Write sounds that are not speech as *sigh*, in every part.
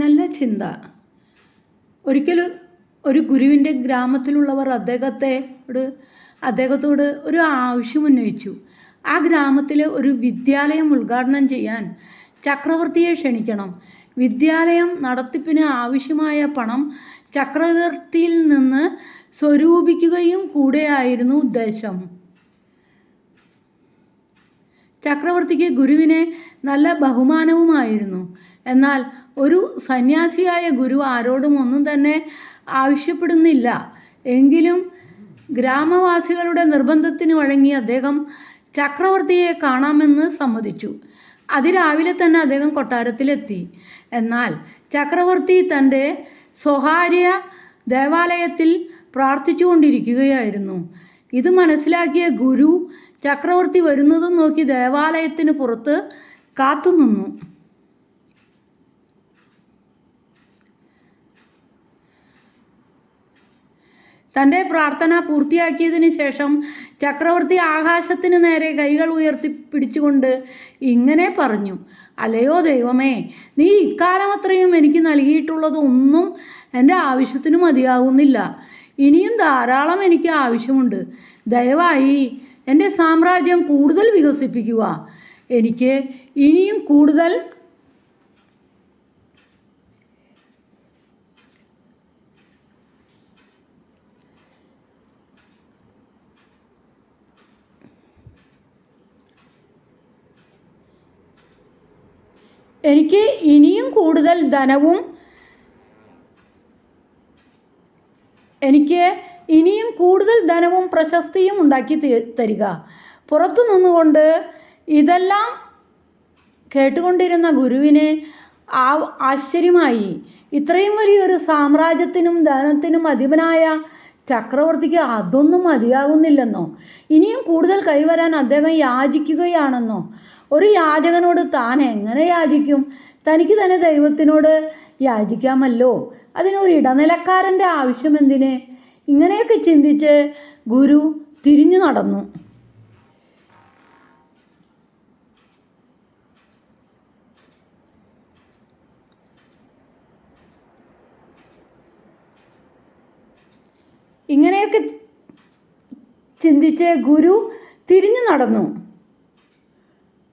നല്ല ചിന്ത. ഒരിക്കൽ ഒരു ഗുരുവിന്റെ ഗ്രാമത്തിലുള്ളവർ അദ്ദേഹത്തെ അദ്ദേഹത്തോട് ഒരു ആവശ്യം ഉന്നയിച്ചു. ആ ഗ്രാമത്തിലെ ഒരു വിദ്യാലയം ഉദ്ഘാടനം ചെയ്യാൻ ചക്രവർത്തിയെ ക്ഷണിക്കണം. വിദ്യാലയം നടത്തിപ്പിന് ആവശ്യമായ പണം ചക്രവർത്തിയിൽ നിന്ന് സ്വരൂപിക്കുകയും കൂടെയായിരുന്നു ഉദ്ദേശം. ചക്രവർത്തിക്ക് ഗുരുവിനെ നല്ല ബഹുമാനവുമായിരുന്നു. എന്നാൽ ഒരു സന്യാസിയായ ഗുരു ആരോടും ഒന്നും തന്നെ ആവശ്യപ്പെടുന്നില്ല. എങ്കിലും ഗ്രാമവാസികളുടെ നിർബന്ധത്തിന് വഴങ്ങി അദ്ദേഹം ചക്രവർത്തിയെ കാണാമെന്ന് സമ്മതിച്ചു. അതിരാവിലെ തന്നെ അദ്ദേഹം കൊട്ടാരത്തിലെത്തി. എന്നാൽ ചക്രവർത്തി തന്റെ സ്വകാര്യ ദേവാലയത്തിൽ പ്രാർത്ഥിച്ചുകൊണ്ടിരിക്കുകയായിരുന്നു. ഇത് മനസ്സിലാക്കിയ ഗുരു ചക്രവർത്തി വരുന്നതും നോക്കി ദേവാലയത്തിന് പുറത്ത് കാത്തുനിന്നു. തന്റെ പ്രാർത്ഥന പൂർത്തിയാക്കിയതിന് ശേഷം ചക്രവർത്തി ആകാശത്തിന് നേരെ കൈകൾ ഉയർത്തി പിടിച്ചുകൊണ്ട് ഇങ്ങനെ പറഞ്ഞു അലയോ ദൈവമേ നീ ഇക്കാലം അത്രയും എനിക്ക് നൽകിയിട്ടുള്ളത് ഒന്നും എന്റെ ആവശ്യത്തിന് മതിയാകുന്നില്ല ഇനിയും ധാരാളം എനിക്ക് ആവശ്യമുണ്ട്. ദയവായി എന്റെ സാമ്രാജ്യം കൂടുതൽ വികസിപ്പിക്കുക. എനിക്ക് ഇനിയും കൂടുതൽ എനിക്ക് ഇനിയും കൂടുതൽ ധനവും എനിക്ക് ഇനിയും കൂടുതൽ ധനവും പ്രശസ്തിയും ഉണ്ടാക്കി തരിക. പുറത്തു നിന്നുകൊണ്ട് ഇതെല്ലാം കേട്ടുകൊണ്ടിരുന്ന ഗുരുവിനെ ആ ആശ്ചര്യമായി. ഇത്രയും വലിയൊരു സാമ്രാജ്യത്തിനും ധനത്തിനും അധിപനായ ചക്രവർത്തിക്ക് അതൊന്നും മതിയാകുന്നില്ലെന്നോ? ഇനിയും കൂടുതൽ കൈവരാൻ അദ്ദേഹം യാചിക്കുകയാണെന്നോ? ഒരു യാചകനോട് താൻ എങ്ങനെ യാചിക്കും? തനിക്ക് തന്നെ ദൈവത്തിനോട് യാചിക്കാമല്ലോ. അതിനൊരു ഇടനിലക്കാരന്റെ ആവശ്യം എന്തിന്? ഇങ്ങനെയൊക്കെ ചിന്തിച്ച് ഗുരു തിരിഞ്ഞു നടന്നു. ഇങ്ങനെയൊക്കെ ചിന്തിച്ച് ഗുരു തിരിഞ്ഞു നടന്നു.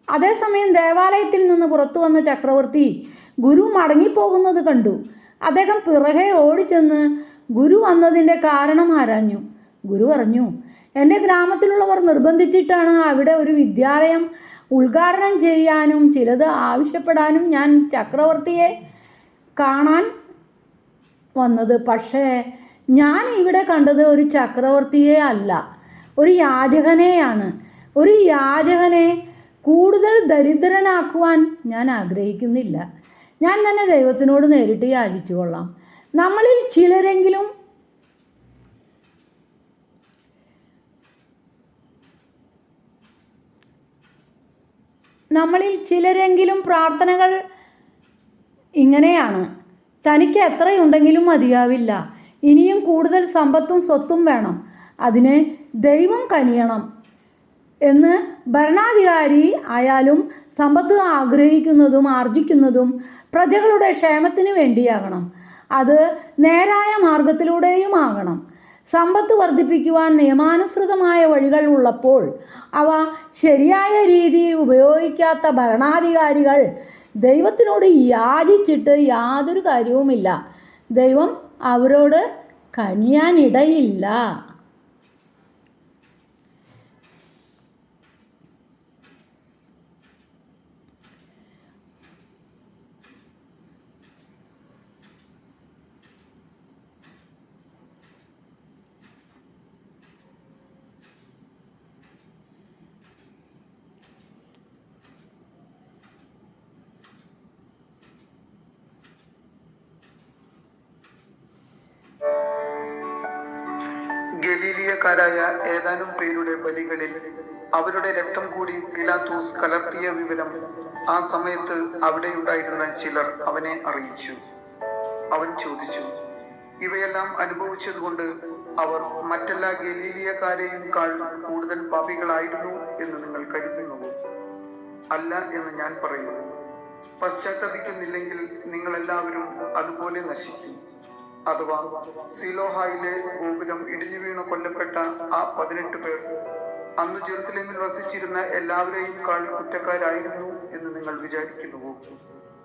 അതേസമയം ദേവാലയത്തിൽ നിന്ന് പുറത്തു വന്ന ചക്രവർത്തി ഗുരു മടങ്ങിപ്പോകുന്നത് കണ്ടു. അദ്ദേഹം പിറകെ ഓടിച്ചെന്ന് ഗുരു വന്നതിന്റെ കാരണം ആരാഞ്ഞു? ഗുരു പറഞ്ഞു എന്റെ ഗ്രാമത്തിലുള്ളവർ നിർബന്ധിച്ചിട്ടാണ് അവിടെ ഒരു വിദ്യാലയം ഉദ്ഘാടനം ചെയ്യാനും ചിലത് ആവശ്യപ്പെടാനും ഞാൻ ചക്രവർത്തിയെ കാണാൻ വന്നത്. പക്ഷേ ഞാൻ ഇവിടെ കണ്ടത് ഒരു ചക്രവർത്തിയെ അല്ല ഒരു യാചകനെയാണ്. ഒരു യാചകനെ കൂടുതൽ ദരിദ്രനാക്കുവാൻ ഞാൻ ആഗ്രഹിക്കുന്നില്ല. ഞാൻ തന്നെ ദൈവത്തിനോട് നേരിട്ട് യാചിച്ചു കൊള്ളാം. നമ്മളിൽ ചിലരെങ്കിലും നമ്മളിൽ ചിലരെങ്കിലും പ്രാർത്ഥനകൾ ഇങ്ങനെയാണ്. തനിക്ക് എത്രയുണ്ടെങ്കിലും മതിയാവില്ല. ഇനിയും കൂടുതൽ സമ്പത്തും സ്വത്തും വേണം. അതിന് ദൈവം കനിയണം. എന്ന് ഭരണാധികാരി ആയാലും സമ്പത്ത് ആഗ്രഹിക്കുന്നതും ആർജിക്കുന്നതും പ്രജകളുടെ ക്ഷേമത്തിന് വേണ്ടിയാകണം. അത് നേരായ മാർഗത്തിലൂടെയും ആകണം സമ്പത്ത് വർദ്ധിപ്പിക്കുവാൻ നിയമാനുസൃതമായ വഴികൾ ഉള്ളപ്പോൾ അവ ശരിയായ രീതിയിൽ ഉപയോഗിക്കാത്ത ഭരണാധികാരികൾ ദൈവത്തിനോട് യാചിച്ചിട്ട് യാതൊരു കാര്യവുമില്ല. ദൈവം അവരോട് കനിയാനിടയില്ല. ഗലീലിയക്കാരായ ഏതാനും പേരുടെ ബലികളിൽ അവരുടെ രക്തം കൂടി പിലാത്തൂസ് കലർത്തിയ വിവരം ആ സമയത്ത് അവിടെയുണ്ടായിരുന്ന ചിലർ അവനെ അറിയിച്ചു. അവൻ ചോദിച്ചു ഇവയെല്ലാം അനുഭവിച്ചതുകൊണ്ട് അവർ മറ്റെല്ലാ ഗലീലിയക്കാരെയുംക്കാൾ കൂടുതൽ പാപികളായിരുന്നു എന്ന് നിങ്ങൾ കരുതുന്നു അല്ല എന്ന് ഞാൻ പറയുന്നു. പശ്ചാത്തപിക്കുന്നില്ലെങ്കിൽ നിങ്ങളെല്ലാം നിങ്ങളെല്ലാവരും അതുപോലെ നശിക്കും. അഥവാ സിലോഹായിലെ ഗോകുലം ഇടിഞ്ഞു വീണ് കൊല്ലപ്പെട്ട ആ പതിനെട്ട് പേർ അന്ന് ജെറുസലേമിൽ വസിച്ചിരുന്ന എല്ലാവരെയും കാൾ കുറ്റക്കാരായിരുന്നു എന്ന് നിങ്ങൾ വിചാരിക്കുന്നുവോ?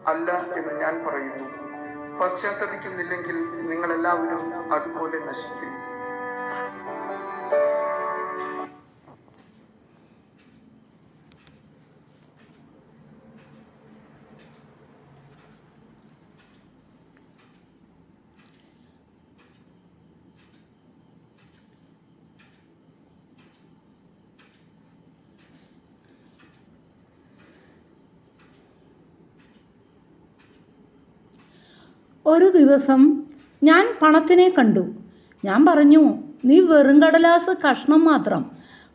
അല്ല എന്ന് ഞാൻ പറയുന്നു. പശ്ചാത്തപിക്കുന്നില്ലെങ്കിൽ നിങ്ങളെല്ലാവരും അതുപോലെ നശിക്കും. ഒരു ദിവസം ഞാൻ പണത്തിനെ കണ്ടു. ഞാൻ പറഞ്ഞു നീ വെറും കടലാസ് കഷ്ണം മാത്രം.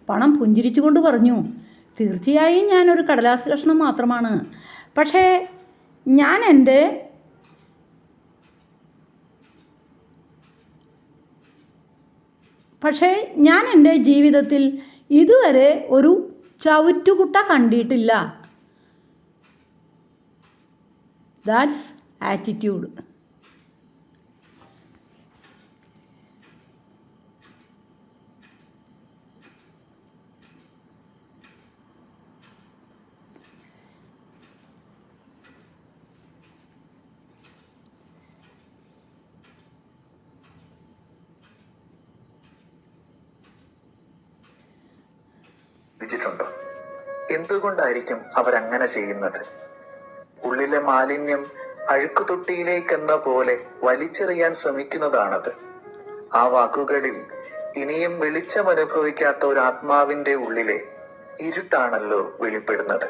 പണം പുഞ്ചിരിച്ചുകൊണ്ട് പറഞ്ഞു തീർച്ചയായും ഞാനൊരു കടലാസ് കഷ്ണം മാത്രമാണ്. പക്ഷേ ഞാൻ എന്റെ പക്ഷേ ഞാൻ എന്റെ ജീവിതത്തിൽ ഇതുവരെ ഒരു ചവിറ്റുകുട്ട കണ്ടിട്ടില്ല. ദാറ്റ്സ് ആറ്റിറ്റ്യൂഡ് ചിന്തിച്ചിട്ടുണ്ടോ എന്തുകൊണ്ടായിരിക്കും അവരങ്ങനെ ചെയ്യുന്നത്? ഉള്ളിലെ മാലിന്യം അഴുക്കുതൊട്ടിയിലേക്കെന്ന പോലെ വലിച്ചെറിയാൻ ശ്രമിക്കുന്നതാണത്. ആ വാക്കുകളിൽ ഇനിയും വെളിച്ചം അനുഭവിക്കാത്ത ഒരു ആത്മാവിന്റെ ഉള്ളിലെ ഇരുട്ടാണല്ലോ വെളിപ്പെടുന്നത്.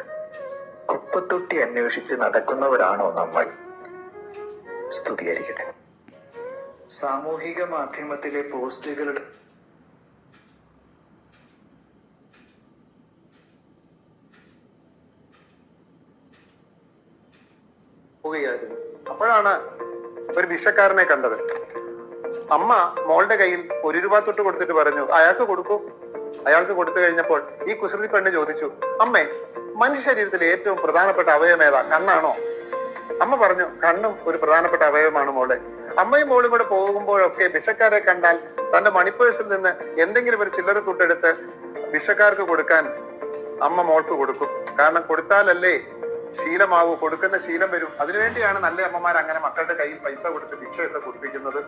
കുപ്പത്തൊട്ടി അന്വേഷിച്ച് നടക്കുന്നവരാണോ നമ്മൾ? സ്തുതിയായിരിക്കട്ടെ. സാമൂഹിക മാധ്യമത്തിലെ പോസ്റ്റുകളുടെ പോവുകയായിരുന്നു. അപ്പോഴാണ് ഒരു ഭിക്ഷക്കാരനെ കണ്ടത്. അമ്മ മോളുടെ കയ്യിൽ ഒരു രൂപ തൊട്ട് കൊടുത്തിട്ട് പറഞ്ഞു അയാൾക്ക് കൊടുക്കൂ. അയാൾക്ക് കൊടുത്തു കഴിഞ്ഞപ്പോൾ ഈ കുസൃതി പെണ്ണ് ചോദിച്ചു അമ്മേ മനുഷ്യ ശരീരത്തിൽ ഏറ്റവും പ്രധാനപ്പെട്ട അവയവം ഏതാ? കണ്ണാണോ? അമ്മ പറഞ്ഞു കണ്ണും ഒരു പ്രധാനപ്പെട്ട അവയവമാണ് മോളെ. അമ്മയും മോളും കൂടെ പോകുമ്പോഴൊക്കെ ഭിക്ഷക്കാരെ കണ്ടാൽ തന്റെ മണിപ്പേഴ്സിൽ നിന്ന് എന്തെങ്കിലും ഒരു ചില്ലറ തുട്ടെടുത്ത് ഭിക്ഷക്കാർക്ക് കൊടുക്കാൻ അമ്മ മോൾക്ക് കൊടുക്കും. കാരണം കൊടുത്താലല്ലേ ശീലമാവൂ കൊടുക്കുന്ന ശീലം വരും. അതിനുവേണ്ടിയാണ് നല്ല അമ്മമാർ അങ്ങനെ മക്കളുടെ കയ്യിൽ പൈസ കൊടുത്ത് ഭിക്ഷയൊക്കെ കൊടുപ്പിക്കുന്നത്.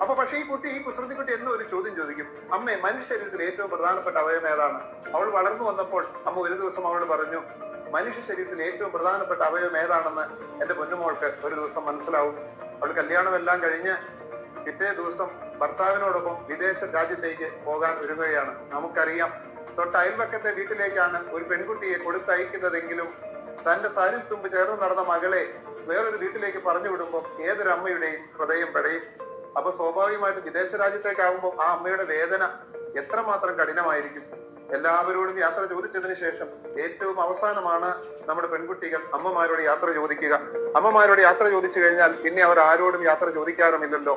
അപ്പൊ പക്ഷേ ഈ കുട്ടി ഈ കുസൃതി കുട്ടി എന്നും ഒരു ചോദ്യം ചോദിക്കും. അമ്മേ മനുഷ്യ ശരീരത്തിൽ ഏറ്റവും പ്രധാനപ്പെട്ട അവയവം ഏതാണ്? അവൾ വളർന്നു വന്നപ്പോൾ അമ്മ ഒരു ദിവസം അവൾ പറഞ്ഞു മനുഷ്യ ശരീരത്തിൽ ഏറ്റവും പ്രധാനപ്പെട്ട അവയവം ഏതാണെന്ന് എന്റെ പൊന്നുമോൾക്ക് ഒരു ദിവസം മനസ്സിലാവും. അവൾ കല്യാണമെല്ലാം കഴിഞ്ഞ് പിറ്റേ ദിവസം ഭർത്താവിനോടൊപ്പം വിദേശ രാജ്യത്തേക്ക് പോകാൻ ഒരുങ്ങുകയാണ്. നമുക്കറിയാം തൊട്ട് അയൽവക്കത്തെ വീട്ടിലേക്കാണ് ഒരു പെൺകുട്ടിയെ കൊടുത്തയക്കുന്നതെങ്കിലും തന്റെ സാരിൽ തുമ്പ് ചേർന്ന് നടന്ന മകളെ വേറൊരു വീട്ടിലേക്ക് പറഞ്ഞു വിടുമ്പോൾ ഏതൊരു അമ്മയുടെയും ഹൃദയം പെടയും. അപ്പൊ സ്വാഭാവികമായിട്ട് വിദേശ രാജ്യത്തേക്കാകുമ്പോൾ ആ അമ്മയുടെ വേദന എത്രമാത്രം കഠിനമായിരിക്കും? എല്ലാവരോടും യാത്ര ചോദിച്ചതിന് ശേഷം ഏറ്റവും അവസാനമാണ് നമ്മുടെ പെൺകുട്ടികൾ അമ്മമാരോട് യാത്ര ചോദിക്കുക. അമ്മമാരോട് യാത്ര ചോദിച്ചു കഴിഞ്ഞാൽ പിന്നെ അവർ ആരോടും യാത്ര ചോദിക്കാറുമില്ലല്ലോ.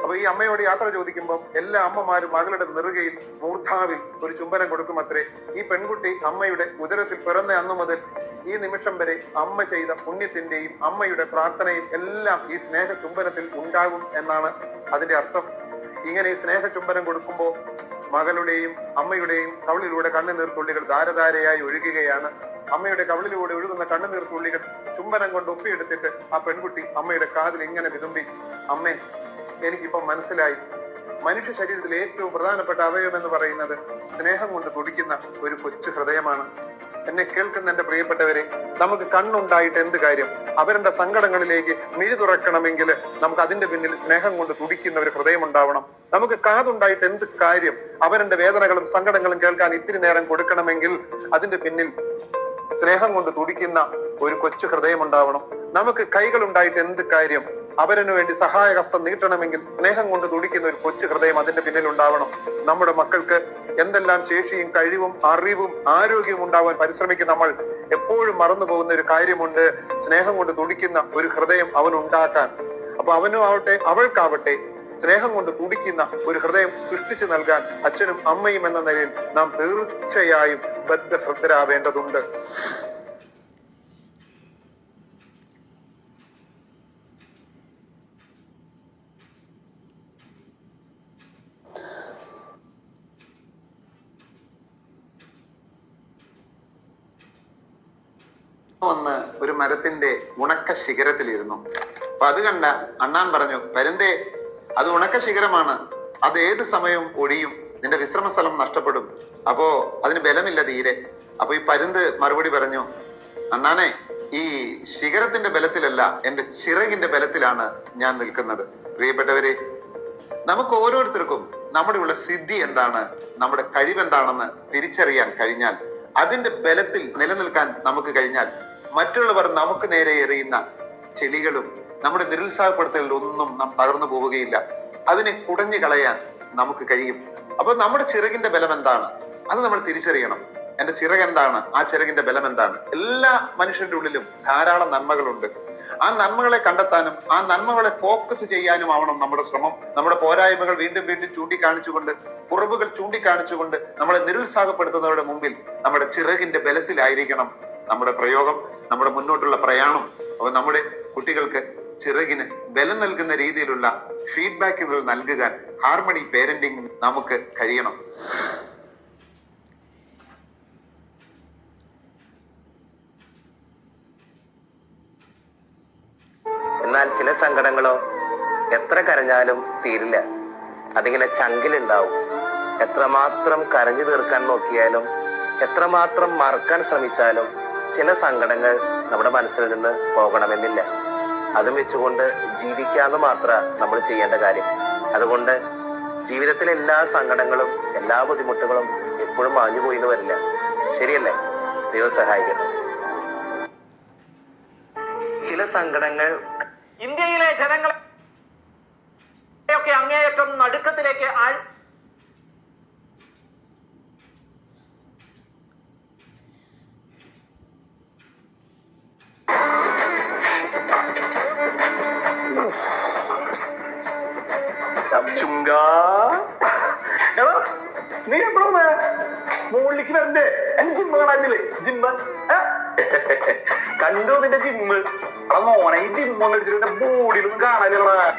അപ്പൊ ഈ അമ്മയോട് യാത്ര ചോദിക്കുമ്പോൾ എല്ലാ അമ്മമാരും മകളുടെ നെറുകയിൽ മൂർധാവിൽ ഒരു ചുംബനം കൊടുക്കുമത്രേ ഈ പെൺകുട്ടി അമ്മയുടെ ഉദരത്തിൽ പിറന്ന അന്നു മുതൽ ഈ നിമിഷം വരെ അമ്മ ചെയ്ത പുണ്യത്തിന്റെയും അമ്മയുടെ പ്രാർത്ഥനയും എല്ലാം ഈ സ്നേഹ ചുംബനത്തിൽ ഉണ്ടാകും എന്നാണ് അതിന്റെ അർത്ഥം. ഇങ്ങനെ ഈ സ്നേഹ ചുംബനം കൊടുക്കുമ്പോൾ മകളുടെയും അമ്മയുടെയും കവളിലൂടെ കണ്ണുനീർ തുള്ളികൾ ധാരധാരയായി ഒഴുകുകയാണ്. അമ്മയുടെ കവളിലൂടെ ഒഴുകുന്ന കണ്ണുനീർ തുള്ളികൾ ചുംബനം കൊണ്ട് ഒപ്പിയെടുത്തിട്ട് ആ പെൺകുട്ടി അമ്മയുടെ കാതിൽ ഇങ്ങനെ വിതുമ്പി അമ്മേ എനിക്കിപ്പം മനസ്സിലായി. മനുഷ്യ ശരീരത്തിലെ ഏറ്റവും പ്രധാനപ്പെട്ട അവയവം എന്ന് പറയുന്നത് സ്നേഹം കൊണ്ട് തുടിക്കുന്ന ഒരു കൊച്ചു ഹൃദയമാണ്. എന്നെ കേൾക്കുന്ന എന്റെ പ്രിയപ്പെട്ടവരെ നമുക്ക് കണ്ണുണ്ടായിട്ട് എന്ത് കാര്യം? അവരുടെ സങ്കടങ്ങളിലേക്ക് മിഴി തുറക്കണമെങ്കിൽ നമുക്ക് അതിന്റെ പിന്നിൽ സ്നേഹം കൊണ്ട് തുടിക്കുന്ന ഒരു ഹൃദയം ഉണ്ടാവണം നമുക്ക് കാതുണ്ടായിട്ട് എന്ത് കാര്യം? അവരുടെ വേദനകളും സങ്കടങ്ങളും കേൾക്കാൻ ഇത്തിരി നേരം കൊടുക്കണമെങ്കിൽ അതിന്റെ പിന്നിൽ സ്നേഹം കൊണ്ട് തുടിക്കുന്ന ഒരു കൊച്ചു ഹൃദയം ഉണ്ടാവണം നമുക്ക് കൈകൾ ഉണ്ടായിട്ട് എന്ത് കാര്യം അവരനു വേണ്ടി സഹായഹസ്തം നീട്ടണമെങ്കിൽ സ്നേഹം കൊണ്ട് തുടിക്കുന്ന ഒരു കൊച്ചു ഹൃദയം അതിന്റെ പിന്നിൽ ഉണ്ടാവണം. നമ്മുടെ മക്കൾക്ക് എന്തെല്ലാം ശേഷിയും കഴിവും അറിവും ആരോഗ്യവും ഉണ്ടാവാൻ പരിശ്രമിക്കുന്ന നമ്മൾ. എപ്പോഴും മറന്നു പോകുന്ന ഒരു കാര്യമുണ്ട് സ്നേഹം കൊണ്ട് തുടിക്കുന്ന ഒരു ഹൃദയം അവനുണ്ടാക്കാൻ. അപ്പൊ അവനും ആവട്ടെ അവൾക്കാവട്ടെ സ്നേഹം കൊണ്ട് കുടിക്കുന്ന ഒരു ഹൃദയം സൃഷ്ടിച്ചു നൽകാൻ അച്ഛനും അമ്മയും എന്ന നിലയിൽ നാം തീർച്ചയായും ബദ്ധശ്രദ്ധരാവേണ്ടതുണ്ട്. വന്ന് ഒരു മരത്തിന്റെ ഉണക്ക ശിഖരത്തിലിരുന്നു അപ്പൊ അത് കണ്ട അണ്ണാൻ പറഞ്ഞു പരുന്തേ അത് ഉണക്ക ശിഖരമാണ്. അത് ഏത് സമയവും ഒഴിയും നിന്റെ വിശ്രമ സ്ഥലം നഷ്ടപ്പെടും. അപ്പോ അതിന് ബലമില്ല തീരെ അപ്പൊ ഈ പരുന്ത് മറുപടി പറഞ്ഞു അണ്ണാനെ ഈ ശിഖരത്തിന്റെ ബലത്തിലല്ല എന്റെ ചിറകിന്റെ ബലത്തിലാണ് ഞാൻ നിൽക്കുന്നത്. പ്രിയപ്പെട്ടവരെ നമുക്ക് ഓരോരുത്തർക്കും നമ്മുടെ ഉള്ള സിദ്ധി എന്താണ്? നമ്മുടെ കഴിവെന്താണെന്ന് തിരിച്ചറിയാൻ കഴിഞ്ഞാൽ അതിന്റെ ബലത്തിൽ നിലനിൽക്കാൻ നമുക്ക് കഴിഞ്ഞാൽ മറ്റുള്ളവർ നമുക്ക് നേരെ എറിയുന്ന ചെളികളും നമ്മുടെ നിരുത്സാഹപ്പെടുത്തലിൽ ഒന്നും നാം തകർന്നു പോവുകയില്ല. അതിനെ കുടഞ്ഞു കളയാൻ നമുക്ക് കഴിയും. അപ്പോൾ നമ്മുടെ ചിറകിന്റെ ബലം എന്താണ് അത് നമ്മൾ തിരിച്ചറിയണം. എന്റെ ചിറക് എന്താണ് ആ ചിറകിന്റെ ബലം എന്താണ് എല്ലാ മനുഷ്യന്റെ ഉള്ളിലും ധാരാളം നന്മകളുണ്ട്. ആ നന്മകളെ കണ്ടെത്താനും ആ നന്മകളെ ഫോക്കസ് ചെയ്യാനും ആവണം നമ്മുടെ ശ്രമം. നമ്മുടെ പോരായ്മകൾ വീണ്ടും വീണ്ടും ചൂണ്ടിക്കാണിച്ചുകൊണ്ട് കുറവുകൾ ചൂണ്ടിക്കാണിച്ചുകൊണ്ട് നമ്മളെ നിരുത്സാഹപ്പെടുത്തുന്നവരുടെ മുമ്പിൽ നമ്മുടെ ചിറകിന്റെ ബലത്തിലായിരിക്കണം നമ്മുടെ പ്രയോഗം നമ്മുടെ മുന്നോട്ടുള്ള പ്രയാണം. അപ്പൊ നമ്മുടെ കുട്ടികൾക്ക് ചിറകിന് ബലം നൽകുന്ന രീതിയിലുള്ള ഫീഡ്ബാക്കുകൾ നൽകുക ഹാർമണി പേരന്റിംഗ് നമുക്ക് കഴിയണം. എന്നാൽ ചില സങ്കടങ്ങളോ എത്ര കരഞ്ഞാലും തീരില്ല. അതിങ്ങനെ ചങ്കിലുണ്ടാവും. എത്രമാത്രം കരഞ്ഞു തീർക്കാൻ നോക്കിയാലും എത്രമാത്രം മറക്കാൻ ശ്രമിച്ചാലും ചില സങ്കടങ്ങൾ നമ്മുടെ മനസ്സിൽ നിന്ന് പോകണമെന്നില്ല. അതും വെച്ചുകൊണ്ട് ജീവിക്കാന്ന് മാത്ര നമ്മൾ ചെയ്യേണ്ട കാര്യം. അതുകൊണ്ട് ജീവിതത്തിലെ എല്ലാ സങ്കടങ്ങളും എല്ലാ ബുദ്ധിമുട്ടുകളും എപ്പോഴും മാഞ്ഞു പോയിന്ന് വരില്ല. ശരിയല്ലേ? ദൈവം സഹായിക്കട്ടെ. ചില സങ്കടങ്ങൾ ഇന്ത്യയിലെ ജനങ്ങളെ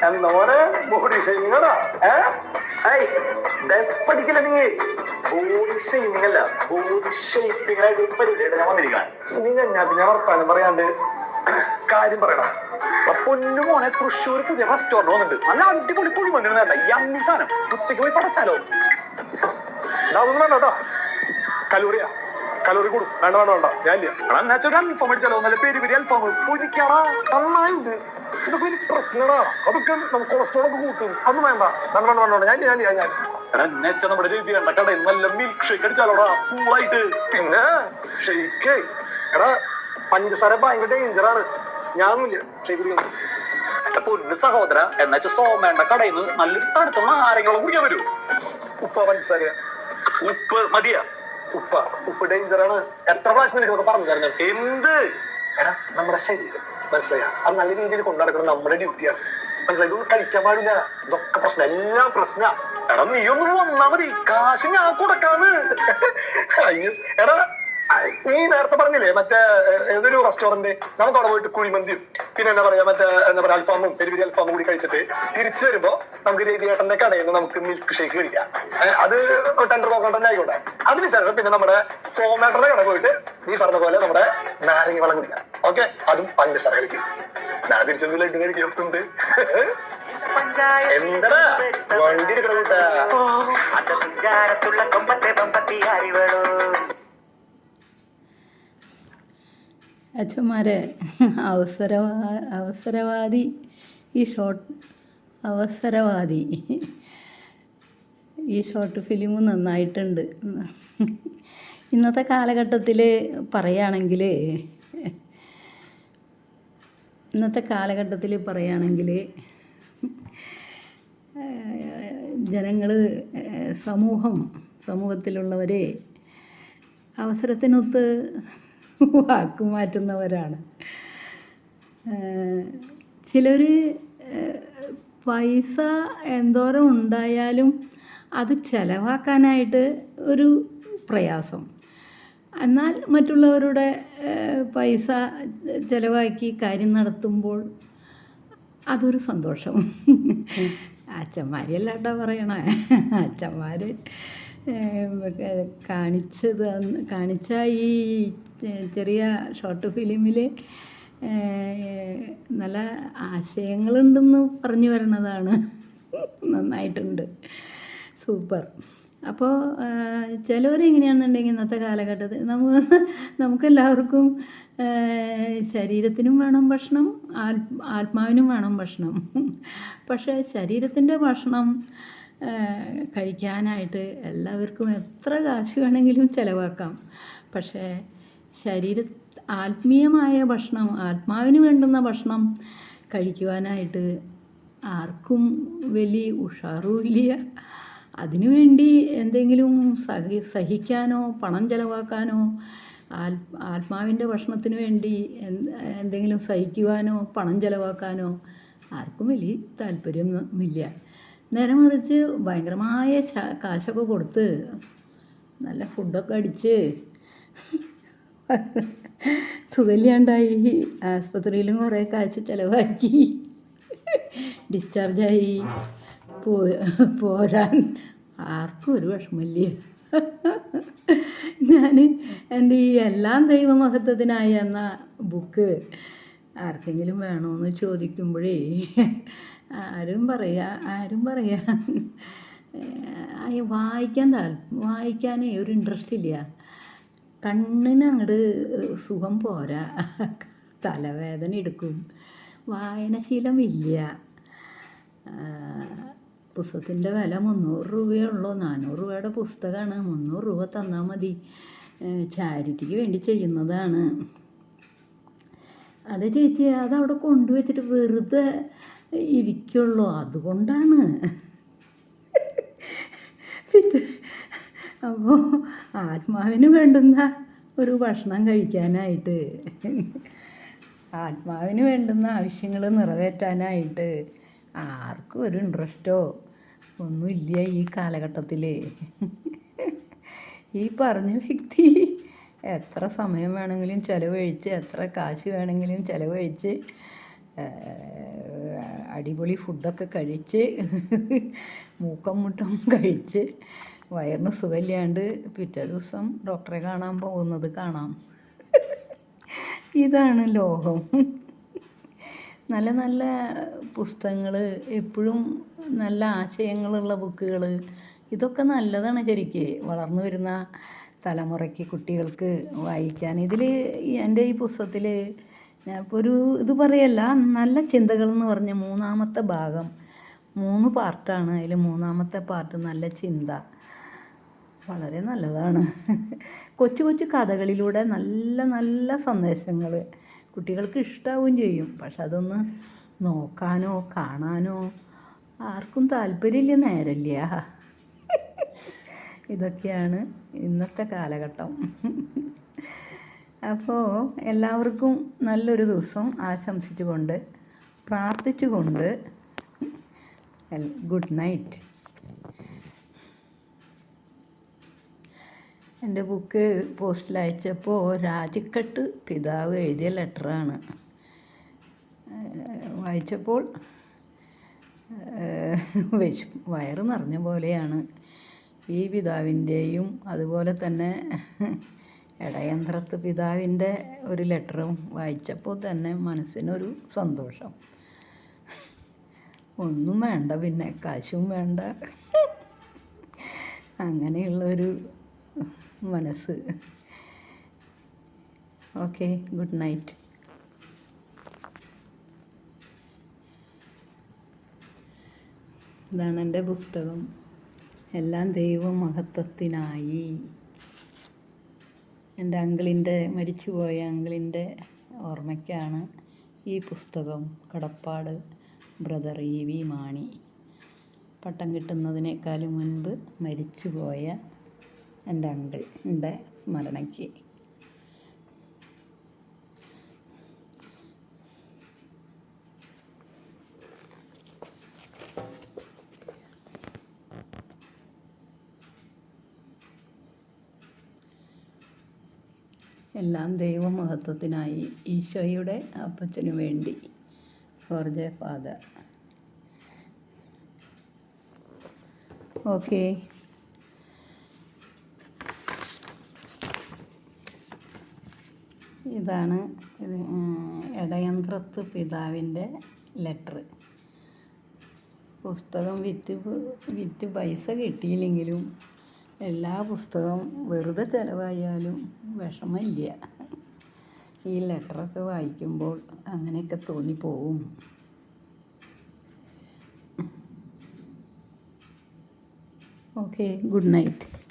കാണാനില്ല മോനെ ബോഡി ഷെയ്മിങ്ങടാ ഏയ് ഡ്രസ് പഠിക്കില്ല നീ? ബോഡി ഷെയ്മിങ് അല്ല ബോഡി ആയിട്ട് പരിപാടിയായിട്ട് ഞാൻ വന്നിരിക്കണം നീ ഞാൻ ഞാൻ വർത്താനം പറയാണ്ട്? കാര്യം പറയടാ. പൊന്നു മോനെ തൃശ്ശൂർ പുതിയ റെസ്റ്റോറന്റ് വന്നിട്ടുണ്ട്. നല്ല അടിപൊളി കുഴി വന്നിരുന്നല്ല യമ്മി സാധനം. ഉച്ചയ്ക്ക് പോയി പടച്ചാലോ? അതൊന്നും വേണ്ട കേട്ടോ. കലോറിയാ കലോറി കൂടും. വേണ്ട വേണ്ട വേണ്ട. ഞാൻ അൽഫാം അടിച്ചാലോ? നല്ല പേര് പേര് അൽഫാം. പൊരിക്കാറാ നന്നായിണ്ട്. ഇതൊക്കെ ഒരു പ്രശ്നടാ. അതൊക്കെ നമുക്ക് കൊളസ്ട്രോൾ ഒക്കെ കൂട്ടും. അന്ന് വേണ്ട. വേണ്ട വേണ്ട വേണ്ട ഞാൻ ഞാൻ ഞാൻ എന്നുവെച്ചാൽ നമ്മുടെ രീതി വേണ്ട കടയിൽ നല്ല മിൽക്ക് ഷേക്ക് അടിച്ചാലോടാ. കൂളായിട്ട്. പിന്നെ ഷേക്ക് എടാ പഞ്ചസാര ഭയങ്കര ഡേഞ്ചറാണ് ഞാനൊന്നുമില്ല ഷേക്ക് കുടിക്കുന്നു എന്റെ പൊന്നു സഹോദര എന്നുവെച്ചാൽ സോമേണ്ട കടയിൽ നിന്ന് നല്ലൊരു തണുത്ത നാരങ്ങളും കുടിക്കാൻ വരൂ. ഉപ്പ പഞ്ചസാര ഉപ്പ് മതിയാ? ഉപ്പ ഉപ്പ് ഡേഞ്ചറാണ് എത്ര പ്രാവശ്യം നിനക്കൊക്കെ പറഞ്ഞു തരുന്നത് എന്ത്? എടാ നമ്മുടെ ശരീരം. മനസ്സിലായ. അത് നല്ല രീതിയിൽ കൊണ്ടുനടക്കണം. നമ്മുടെ ഡ്യൂട്ടിയാണ് മനസ്സിലായി? ഇതൊന്നും കളിക്കാൻ പാടില്ല. ഇതൊക്കെ പ്രശ്നം. എല്ലാം പ്രശ്ന. എടാ നീ ഒന്ന് വന്നാ മതി. കാശ് ഞാൻ കൊടുക്കാന്ന്. എടാ നീ നേരത്തെ പറഞ്ഞില്ലേ മറ്റേ ഏതൊരു റെസ്റ്റോറന്റ് നമുക്ക് അവിടെ പോയിട്ട് കുഴിമന്തിയും പിന്നെ എന്താ പറയാ മറ്റേ എന്താ പറയാ അൽഫാമും പെരുപിരി അൽഫാമും കൂടി കഴിച്ചിട്ട് തിരിച്ചു വരുമ്പോ നമുക്ക് രവിയേട്ടന്റെ കടയിൽ നിന്ന് നമുക്ക് മിൽക്ക് ഷേക്ക് കഴിക്കാം അത് ടെൻഡർ കോക്കോട്ട് തന്നെ ആയിക്കോട്ടെ. അതിനുശേഷം പിന്നെ നമ്മുടെ സോമേട്ടന്റെ കട പോയിട്ട് നീ പറഞ്ഞ പോലെ നമ്മുടെ നാരങ്ങ വെള്ളം കുടിക്കാം. ഓക്കെ? അതും പഞ്ചസാര കഴിക്കും. ഞാൻ തിരിച്ചൊന്നും ലഡ്ഡു കഴിക്കുന്നുണ്ട് എന്താ വണ്ടി എടുക്കണ കൂട്ടാ. അച്ഛന്മാരെ അവസരവാ അവസരവാദി ഈ ഷോർട്ട് അവസരവാദി. ഈ ഷോർട്ട് ഫിലിം നന്നായിട്ടുണ്ട്. ഇന്നത്തെ കാലഘട്ടത്തിൽ പറയുകയാണെങ്കിൽ ഇന്നത്തെ കാലഘട്ടത്തിൽ പറയുകയാണെങ്കിൽ ജനങ്ങൾ സമൂഹം സമൂഹത്തിലുള്ളവരെ അവസരത്തിനൊത്ത് വാക്ക് മാറ്റുന്നവരാണ്. ചിലർ പൈസ എന്തോരം ഉണ്ടായാലും അത് ചിലവാക്കാനായിട്ട് ഒരു പ്രയാസം. എന്നാൽ മറ്റുള്ളവരുടെ പൈസ ചിലവാക്കി കാര്യം നടത്തുമ്പോൾ അതൊരു സന്തോഷം. അച്ഛന്മാരെല്ലാട്ടാ പറയണേ. അച്ഛന്മാർ കാണിച്ചത് കാണിച്ച ഈ ചെറിയ ഷോർട്ട് ഫിലിമിൽ നല്ല ആശയങ്ങളുണ്ടെന്ന് പറഞ്ഞു വരണതാണ്. നന്നായിട്ടുണ്ട്. സൂപ്പർ. അപ്പോൾ ചിലവർ എങ്ങനെയാണെന്നുണ്ടെങ്കിൽ ഇന്നത്തെ കാലഘട്ടത്തിൽ നമുക്ക് നമുക്കെല്ലാവർക്കും ശരീരത്തിനും വേണം ഭക്ഷണം ആത്മാവിനും വേണം ഭക്ഷണം. പക്ഷേ ശരീരത്തിന്റെ ഭക്ഷണം കഴിക്കാനായിട്ട് എല്ലാവർക്കും എത്ര കാശ് വേണമെങ്കിലും ചിലവാക്കാം. പക്ഷേ ശരീര ആത്മീയമായ ഭക്ഷണം ആത്മാവിന് വേണ്ടുന്ന ഭക്ഷണം കഴിക്കുവാനായിട്ട് ആർക്കും വലിയ ഉഷാറുമില്ല അതിനുവേണ്ടി എന്തെങ്കിലും സഹി സഹിക്കാനോ പണം ചിലവാക്കാനോ ആൽ ആത്മാവിന്റെ ഭക്ഷണത്തിന് വേണ്ടി എന്തെങ്കിലും സഹിക്കുവാനോ പണം ചിലവാക്കാനോ ആർക്കും വലിയ താല്പര്യമില്ല നേരെ മറിച്ച് ഭയങ്കരമായ കാശൊക്കെ കൊടുത്ത് നല്ല ഫുഡൊക്കെ അടിച്ച് *laughs* സുഖമില്ലാണ്ടായി. ആസ്പത്രിയിലും കുറേ കാശ് ചിലവാക്കി. ഡിസ്ചാർജായി. പോ പോരാൻ ആർക്കും ഒരു വിഷമില്ല *laughs* ഞാൻ എന്റെ ഈ എല്ലാം ദൈവമഹത്വത്തിനായി എന്ന ബുക്ക് ആർക്കെങ്കിലും വേണമെന്ന് ചോദിക്കുമ്പോഴേ ആരും പറയാ ആരും പറയാ. വായിക്കാൻ താൽ വായിക്കാനേ ഒരു ഇൻട്രസ്റ്റ് ഇല്ല. കണ്ണിന് അങ്ങോട്ട് സുഖം പോരാ. തലവേദന എടുക്കും. വായനശീലമില്ല പുസ്തകത്തിന്റെ വില മുന്നൂറ് രൂപയേ ഉള്ളൂ. നാനൂറ് രൂപയുടെ പുസ്തകമാണ്. മുന്നൂറ് രൂപ തന്നാൽ മതി. ചാരിറ്റിക്ക് വേണ്ടി ചെയ്യുന്നതാണ്. അത് ചേച്ചി അതവിടെ കൊണ്ടുവച്ചിട്ട് വെറുതെ ഇരിക്കുള്ളൂ. അതുകൊണ്ടാണ്. പിന്നെ അപ്പോൾ ആത്മാവിന് വേണ്ടുന്ന ഒരു ഭക്ഷണം കഴിക്കാനായിട്ട് ആത്മാവിന് വേണ്ടുന്ന ആവശ്യങ്ങൾ നിറവേറ്റാനായിട്ട് ആർക്കും ഒരു ഇൻട്രസ്റ്റോ ഒന്നുമില്ല ഈ കാലഘട്ടത്തിൽ ഈ പറഞ്ഞ വ്യക്തി എത്ര സമയം വേണമെങ്കിലും ചിലവഴിച്ച് എത്ര കാശ് വേണമെങ്കിലും ചിലവഴിച്ച് അടിപൊളി ഫുഡൊക്കെ കഴിച്ച് മൂക്കം മുട്ടം കഴിച്ച് വയറിന് സുഖമില്ലാണ്ട് പിറ്റേ ദിവസം ഡോക്ടറെ കാണാൻ പോകുന്നത് കാണാം. ഇതാണ് ലോകം. നല്ല നല്ല പുസ്തകങ്ങൾ എപ്പോഴും നല്ല ആശയങ്ങളുള്ള ബുക്കുകൾ ഇതൊക്കെ നല്ലതാണ് ശരിക്ക്. വളർന്നു വരുന്ന തലമുറയ്ക്ക് കുട്ടികൾക്ക് വായിക്കാൻ. ഇതിൽ എന്റെ ഈ പുസ്തകത്തിൽ ഇപ്പോൾ ഒരു ഇത് പറയല്ല നല്ല ചിന്തകൾ എന്ന് പറഞ്ഞ മൂന്നാമത്തെ ഭാഗം. മൂന്ന് പാർട്ടാണ്. അതിൽ മൂന്നാമത്തെ പാർട്ട് നല്ല ചിന്ത. വളരെ നല്ലതാണ്. കൊച്ചു കൊച്ചു കഥകളിലൂടെ നല്ല നല്ല സന്ദേശങ്ങൾ കുട്ടികൾക്ക് ഇഷ്ടാവുകയും ചെയ്യും. പക്ഷെ അതൊന്ന് നോക്കാനോ കാണാനോ ആർക്കും താല്പര്യമില്ല നേരമില്ല. ഇതൊക്കെയാണ് ഇന്നത്തെ കാലഘട്ടം. അപ്പോൾ എല്ലാവർക്കും നല്ലൊരു ദിവസം ആശംസിച്ചുകൊണ്ട് പ്രാർത്ഥിച്ചുകൊണ്ട് ഗുഡ് നൈറ്റ്. എന്റെ ബുക്ക് പോസ്റ്റിൽ അയച്ചപ്പോൾ രാജിക്കട്ട് പിതാവ് എഴുതിയ ലെറ്ററാണ്. വായിച്ചപ്പോൾ വിഷ വയറ് നിറഞ്ഞ പോലെയാണ്. ഈ പിതാവിന്റെയും അതുപോലെ തന്നെ ഇടയന്ത്രത്ത് പിതാവിന്റെ ഒരു ലെറ്ററും വായിച്ചപ്പോൾ തന്നെ മനസ്സിനൊരു സന്തോഷം. ഒന്നും വേണ്ട പിന്നെ കാശും വേണ്ട. അങ്ങനെയുള്ളൊരു മനസ്സ്. Okay good night. ഇതാണ് എന്റെ പുസ്തകം. എല്ലാം ദൈവ മഹത്വത്തിനായി എന്റെ അങ്കിളിന്റെ മരിച്ചുപോയ അങ്കിളിന്റെ ഓർമ്മയ്ക്കാണ് ഈ പുസ്തകം കടപ്പാട് ബ്രദർ ഇ വി മാണി. പട്ടം കിട്ടുന്നതിനേക്കാളും മുൻപ് മരിച്ചുപോയ എന്റെ അങ്കിളിന്റെ സ്മരണയ്ക്ക്. എല്ലാം ദൈവമഹത്വത്തിനായി ഈശോയുടെ അപ്പച്ചനു വേണ്ടി ഫോർജെ ഫാദർ ഓക്കെ ഇതാണ് ഇടയന്ത്രത്ത് പിതാവിന്റെ ലെറ്റർ പുസ്തകം വിറ്റ് വിറ്റ് പൈസ കിട്ടിയില്ലെങ്കിലും എല്ലാ പുസ്തകവും വെറുതെ ചിലവായാലും വിഷമമില്ല. ഈ ലെറ്ററൊക്കെ വായിക്കുമ്പോൾ അങ്ങനെയൊക്കെ തോന്നിപ്പോവും. Okay good night.